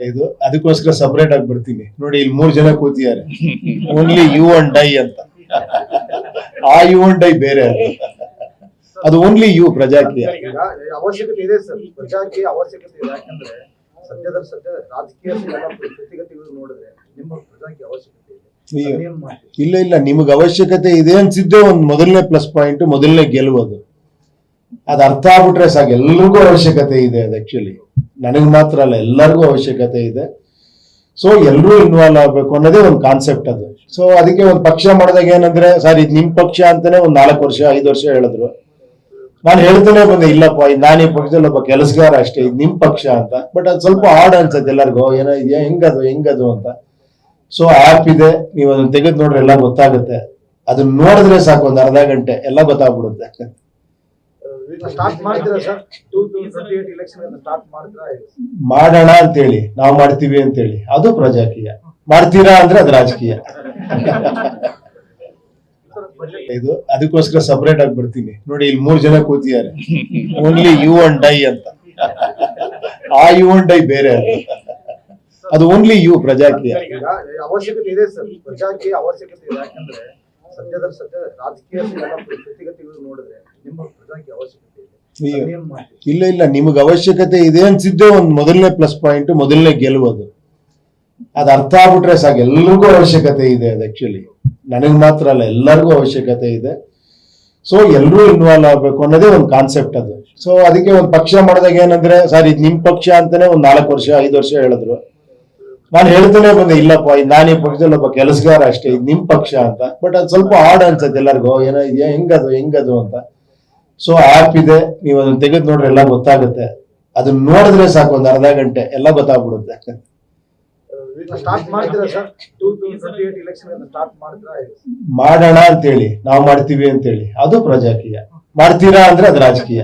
ಇದು ಅದಕ್ಕೋಸ್ಕರ ಸಪರೇಟ್ ಆಗಿ ಬರ್ತೀನಿ. ನೋಡಿ ಇಲ್ಲಿ ಮೂರ್ ಜನ ಕೂತಿದ್ದಾರೆ. ಓನ್ಲಿ ಯು ಅಂಡ್ ಡೈ ಅಂತ. ಆ ಯು ಅಂಡ್ ಡೈ ಬೇರೆ ಅದು. Only you Prajaakeeya. ಅವಶ್ಯಕತೆ ಇದೆ ಸರ್. ಪ್ರಜಾಕೀಯ ಅವಶ್ಯಕತೆ ಇದೆ. ಯಾಕಂದ್ರೆ ಸದ್ಯದ ಸದ್ಯ ರಾಜಕೀಯ ಸ್ಥಿತಿಗತಿಗಳು ನೋಡಿದ್ರೆ ನಿಮ್ಮ ಪ್ರಜಾಕೀಯ ಅವಶ್ಯಕತೆ ಇದೆ. ಇಲ್ಲ ಇಲ್ಲ. ನಿಮಗೆ ಅವಶ್ಯಕತೆ ಇದೆ ಅನ್ಸಿದ್ದೆ ಒಂದ್ ಮೊದಲನೇ ಪ್ಲಸ್ ಪಾಯಿಂಟ್ ಮೊದಲನೇ ಗೆಲುವುದು. ಅದ್ ಅರ್ಥ ಆಗ್ಬಿಟ್ರೆ ಸಾಕು. ಎಲ್ರಿಗೂ ಅವಶ್ಯಕತೆ ಇದೆ ಅದು ಆಕ್ಚುಲಿ ನನಗ್ ಮಾತ್ರ ಅಲ್ಲ, ಎಲ್ಲರಿಗೂ ಅವಶ್ಯಕತೆ ಇದೆ. ಸೊ ಎಲ್ಲರೂ ಇನ್ವಾಲ್ವ್ ಆಗ್ಬೇಕು ಅನ್ನೋದೇ ಒಂದು ಕಾನ್ಸೆಪ್ಟ್ ಅದು. ಸೊ ಅದಕ್ಕೆ ಒಂದು ಪಕ್ಷ ಮಾಡಿದಾಗ ಏನಂದ್ರೆ, ಸರ್, ಇದು ನಿಮ್ ಪಕ್ಷ ಅಂತಾನೆ ಒಂದ್ ನಾಲ್ಕು ವರ್ಷ, ಐದು ವರ್ಷ ಹೇಳಿದ್ರು. ನಾನು ಹೇಳ್ತಾನೆ ಬಂದೆ, ಇಲ್ಲಪ್ಪ ನಾನು ಈ ಪಕ್ಷದಲ್ಲಿ ಒಬ್ಬ ಕೆಲಸಗಾರ ಅಷ್ಟೇ, ಇದು ನಿಮ್ ಪಕ್ಷ ಅಂತ. ಬಟ್ ಅದು ಸ್ವಲ್ಪ ಆಡ್ ಅನ್ಸತ್ತೆ ಎಲ್ಲರಿಗೂ, ಏನೋ ಇದೆಯಾ, ಹೆಂಗದು ಹೆಂಗದು ಅಂತ. ಸೊ ಆಪ್ ಇದೆ, ನೀವು ಅದನ್ನ ತೆಗೆದು ನೋಡ್ರೆ ಎಲ್ಲ ಗೊತ್ತಾಗುತ್ತೆ. ಅದನ್ನ ನೋಡಿದ್ರೆ ಸಾಕು, ಒಂದ್ ಅರ್ಧ ಗಂಟೆ, ಎಲ್ಲ ಗೊತ್ತಾಗ್ಬಿಡುತ್ತೆ. ಸ್ಟಾರ್ಟ್ ಮಾಡ್ತೀರಾ sir two twenty eight election start ಮಾಡ್ತೀರಾ ಮಾಡೋಣ ಅಂತೇಳಿ ನಾವು ಮಾಡ್ತೀವಿ ಅಂತೇಳಿ. ಅದು ಪ್ರಜಾಕೀಯ. ಮಾಡ್ತೀರಾ ಅಂದ್ರೆ ಅದು ರಾಜಕೀಯ. ಇದು ಅದಕ್ಕೋಸ್ಕರ ಸಪರೇಟ್ ಆಗಿ ಬರ್ತೀನಿ. ನೋಡಿ ಇಲ್ಲಿ ಮೂರ್ ಜನ ಕೂತಿದ್ದಾರೆ. ಓನ್ಲಿ ಯು ಅಂಡ್ ಡೈ ಅಂತ. ಆ ಯು ಅಂಡ್ ಡೈ ಬೇರೆ ಅದು. ಅದು ಓನ್ಲಿ ಯು ಪ್ರಜಾಕೀಯ. ಅವಶ್ಯಕತೆ ಇದೆ ಸರ್ ಪ್ರಜಾಕೀಯ ಅವಶ್ಯಕತೆ ಇದೆ. ಯಾಕಂದ್ರೆ ಸದ್ಯದ ಸದ್ಯ ರಾಜಕೀಯ ಸ್ಥಿತಿಗತಿಗಳು ನೋಡಿದ್ರೆ ನಿಮ್ಮ ಅವಶ್ಯಕತೆ ಇದೆ. ಇಲ್ಲ ಇಲ್ಲ ನಿಮಗೆ ಅವಶ್ಯಕತೆ ಇದೆ ಅನ್ಸಿದ್ದೆ ಒಂದ್ ಮೊದಲನೇ ಪ್ಲಸ್ ಪಾಯಿಂಟ್ ಮೊದಲನೇ ಗೆಲುವುದು. ಅದ್ ಅರ್ಥ ಆಗ್ಬಿಟ್ರೆ ಸಾಕು ಎಲ್ರಿಗೂ ಅವಶ್ಯಕತೆ ಇದೆ ಅದು ಆಕ್ಚುಲಿ ನನಗೆ ಮಾತ್ರ ಅಲ್ಲ ಎಲ್ಲರಿಗೂ ಅವಶ್ಯಕತೆ ಇದೆ. ಸೊ ಎಲ್ಲರೂ ಇನ್ವಾಲ್ವ್ ಆಗ್ಬೇಕು ಅನ್ನೋದೇ ಒಂದು ಕಾನ್ಸೆಪ್ಟ್ ಅದು. ಸೊ ಅದಕ್ಕೆ ಒಂದು ಪಕ್ಷ ಮಾಡಿದಾಗ ಏನಂದ್ರೆ ಸರ್ ಇದು ನಿಮ್ ಪಕ್ಷ ಅಂತಾನೆ ಒಂದ್ ನಾಲ್ಕು ವರ್ಷ ಐದು ವರ್ಷ ಹೇಳಿದ್ರು. ನಾನು ಹೇಳ್ತಾನೆ ಬಂದೆ ಇಲ್ಲಪ್ಪ ನಾನು ಈ ಪಕ್ಷದಲ್ಲಿ ಒಬ್ಬ ಕೆಲಸಗಾರ ಅಷ್ಟೇ ಇದು ನಿಮ್ ಪಕ್ಷ ಅಂತ. ಬಟ್ ಅದು ಸ್ವಲ್ಪ ಆಡ್ ಅನ್ಸತ್ತೆ ಎಲ್ಲರಿಗೂ ಏನೋ ಇದೆಯಾ ಹೆಂಗದು ಹೆಂಗದು ಅಂತ. ಸೊ ಆಪ್ ಇದೆ ನೀವು ಅದನ್ನ ತೆಗೆದು ನೋಡ್ರೆ ಎಲ್ಲ ಗೊತ್ತಾಗುತ್ತೆ. ಅದನ್ನ ನೋಡಿದ್ರೆ ಸಾಕು ಒಂದ್ ಅರ್ಧ ಗಂಟೆ ಎಲ್ಲ ಗೊತ್ತಾಗ್ಬಿಡುತ್ತೆ. ಮಾಡೋಣ ಅಂತೇಳಿ ನಾವು ಮಾಡ್ತೀವಿ ಅಂತೇಳಿ. ಅದು ಪ್ರಜಾಕೀಯ. ಮಾಡ್ತೀರಾ ಅಂದ್ರೆ ಅದು ರಾಜಕೀಯ.